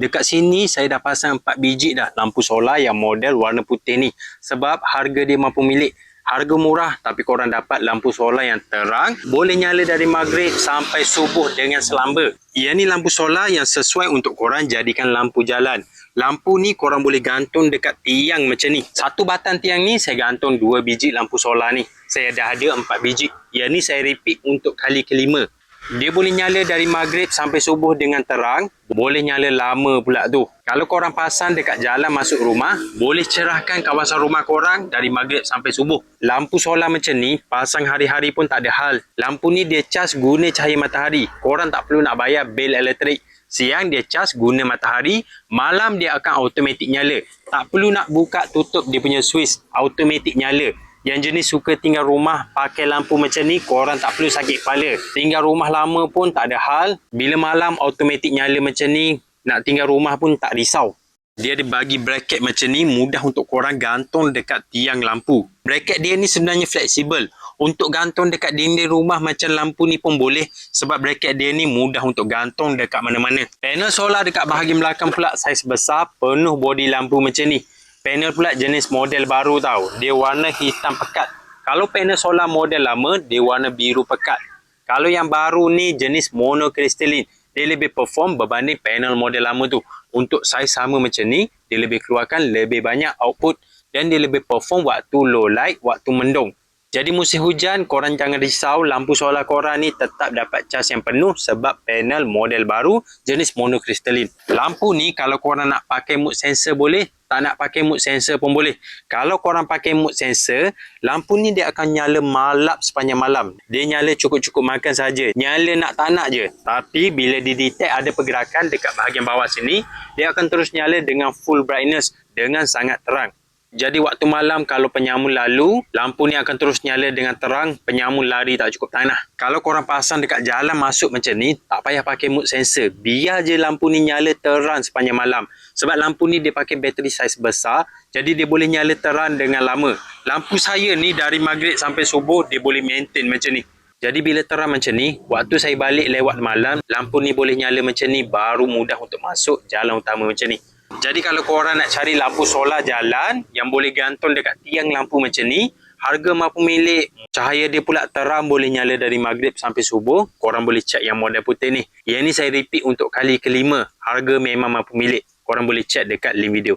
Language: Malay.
Dekat sini saya dah pasang 4 biji dah lampu solar yang model warna putih ni. Sebab harga dia mampu milik. Harga murah tapi korang dapat lampu solar yang terang. Boleh nyala dari maghrib sampai subuh dengan selamba. Ia ni lampu solar yang sesuai untuk korang jadikan lampu jalan. Lampu ni korang boleh gantung dekat tiang macam ni. Satu batang tiang ni saya gantung dua biji lampu solar ni. Saya dah ada empat biji. Yang ni saya repeat untuk kali kelima. Dia boleh nyala dari maghrib sampai subuh dengan terang. Boleh nyala lama pula tu. Kalau korang pasang dekat jalan masuk rumah, boleh cerahkan kawasan rumah korang dari maghrib sampai subuh. Lampu solar macam ni, pasang hari-hari pun tak ada hal. Lampu ni dia cas guna cahaya matahari. Korang tak perlu nak bayar bil elektrik. Siang dia cas guna matahari, malam dia akan automatik nyala. Tak perlu nak buka tutup dia punya switch, automatik nyala. Yang jenis suka tinggal rumah pakai lampu macam ni, korang tak perlu sakit kepala. Tinggal rumah lama pun tak ada hal. Bila malam automatik nyala macam ni, nak tinggal rumah pun tak risau. Dia ada bagi bracket macam ni, mudah untuk korang gantung dekat tiang lampu. Bracket dia ni sebenarnya fleksibel. Untuk gantung dekat dinding rumah macam lampu ni pun boleh sebab bracket dia ni mudah untuk gantung dekat mana-mana. Panel solar dekat bahagian belakang pula saiz besar, penuh body lampu macam ni. Panel pula jenis model baru tau. Dia warna hitam pekat. Kalau panel solar model lama, dia warna biru pekat. Kalau yang baru ni jenis monocrystalline. Dia lebih perform berbanding panel model lama tu. Untuk saiz sama macam ni, dia lebih keluarkan lebih banyak output dan dia lebih perform waktu low light, waktu mendung. Jadi musim hujan, korang jangan risau lampu solar korang ni tetap dapat cas yang penuh sebab panel model baru jenis monocrystalline. Lampu ni kalau korang nak pakai mood sensor boleh, tak nak pakai mood sensor pun boleh. Kalau korang pakai mood sensor, lampu ni dia akan nyala malap sepanjang malam. Dia nyala cukup-cukup makan saja. Nyala nak tak nak je. Tapi bila didetect ada pergerakan dekat bahagian bawah sini, dia akan terus nyala dengan full brightness dengan sangat terang. Jadi waktu malam kalau penyamun lalu, lampu ni akan terus nyala dengan terang, penyamun lari tak cukup tanah. Kalau korang pasang dekat jalan masuk macam ni, tak payah pakai mood sensor. Biar je lampu ni nyala terang sepanjang malam. Sebab lampu ni dia pakai bateri saiz besar, jadi dia boleh nyala terang dengan lama. Lampu saya ni dari maghrib sampai subuh, dia boleh maintain macam ni. Jadi bila terang macam ni, waktu saya balik lewat malam, lampu ni boleh nyala macam ni, baru mudah untuk masuk jalan utama macam ni. Jadi kalau korang nak cari lampu solar jalan yang boleh gantung dekat tiang lampu macam ni, harga mampu milik, cahaya dia pula terang boleh nyala dari maghrib sampai subuh, korang boleh check yang model putih ni. Yang ni saya repeat untuk kali kelima, harga memang mampu milik. Korang boleh check dekat link video.